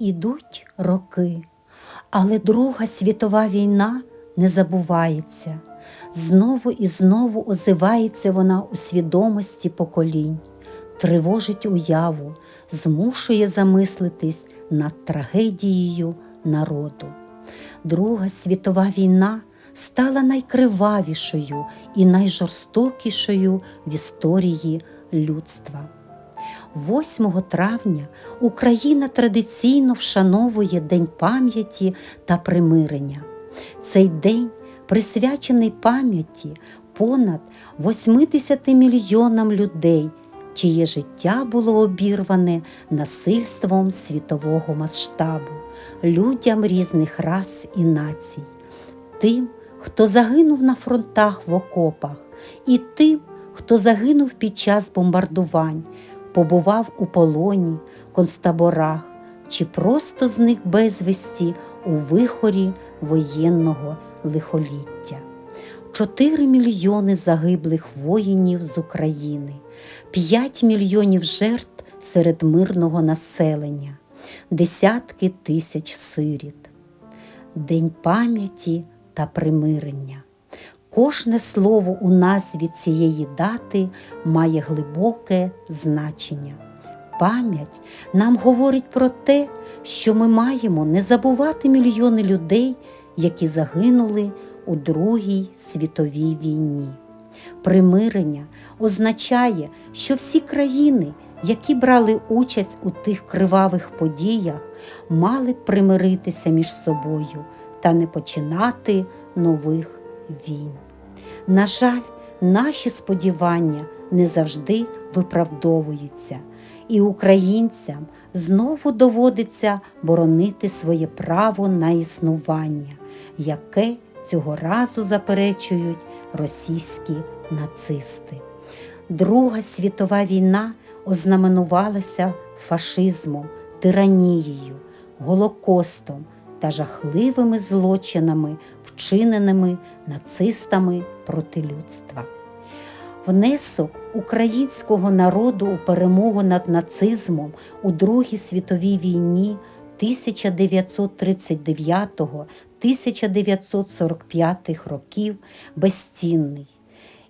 Ідуть роки, але Друга світова війна не забувається. Знову і знову озивається вона у свідомості поколінь, тривожить уяву, змушує замислитись над трагедією народу. Друга світова війна стала найкривавішою і найжорстокішою в історії людства. 8 травня Україна традиційно вшановує День пам'яті та примирення. Цей день присвячений пам'яті понад 80 мільйонам людей, чиє життя було обірване насильством світового масштабу, людям різних рас і націй, тим, хто загинув на фронтах в окопах, і тим, хто загинув під час бомбардувань, побував у полоні, концтаборах чи просто зник безвісті у вихорі воєнного лихоліття. 4 мільйони загиблих воїнів з України, 5 мільйонів жертв серед мирного населення, десятки тисяч сиріт. День пам'яті та примирення. Кожне слово у назві цієї дати має глибоке значення. Пам'ять нам говорить про те, що ми маємо не забувати мільйони людей, які загинули у Другій світовій війні. Примирення означає, що всі країни, які брали участь у тих кривавих подіях, мали примиритися між собою та не починати нових війн. На жаль, наші сподівання не завжди виправдовуються, і українцям знову доводиться боронити своє право на існування, яке цього разу заперечують російські нацисти. Друга світова війна ознаменувалася фашизмом, тиранією, голокостом та жахливими злочинами, вчиненими нацистами проти людства. Внесок українського народу у перемогу над нацизмом у Другій світовій війні 1939-1945 років безцінний.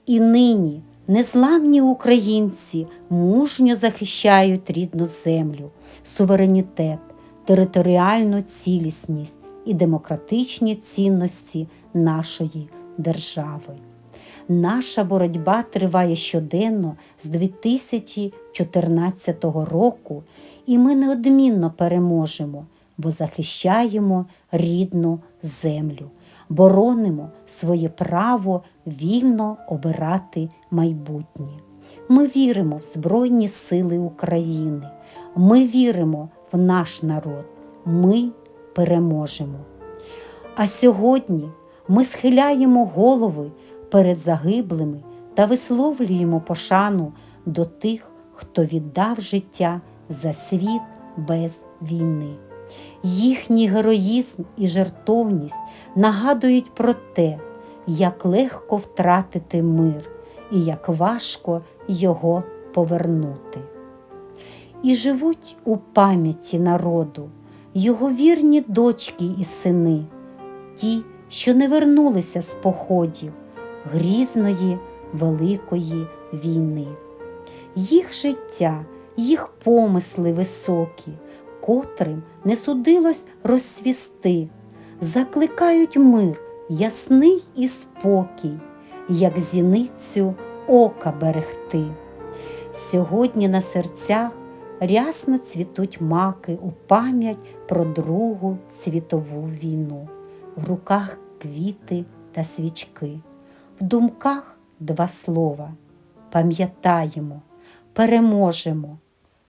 І нині незламні українці мужньо захищають рідну землю, суверенітет, територіальну цілісність і демократичні цінності нашої держави. Наша боротьба триває щоденно з 2014 року, і ми неодмінно переможемо, бо захищаємо рідну землю, боронимо своє право вільно обирати майбутнє. Ми віримо в Збройні Сили України. Ми віримо в наш народ. Ми переможемо. А сьогодні ми схиляємо голови перед загиблими та висловлюємо пошану до тих, хто віддав життя за світ без війни. Їхній героїзм і жертовність нагадують про те, як легко втратити мир і як важко його повернути. І живуть у пам'яті народу його вірні дочки і сини, ті, що не вернулися з походів грізної великої війни. Їх життя, їх помисли високі, котрим не судилось розсвісти, закликають мир, ясний і спокій, як зіницю ока берегти. Сьогодні на серцях рясно цвітуть маки у пам'ять про Другу світову війну, в руках квіти та свічки, в думках два слова. Пам'ятаємо, переможемо.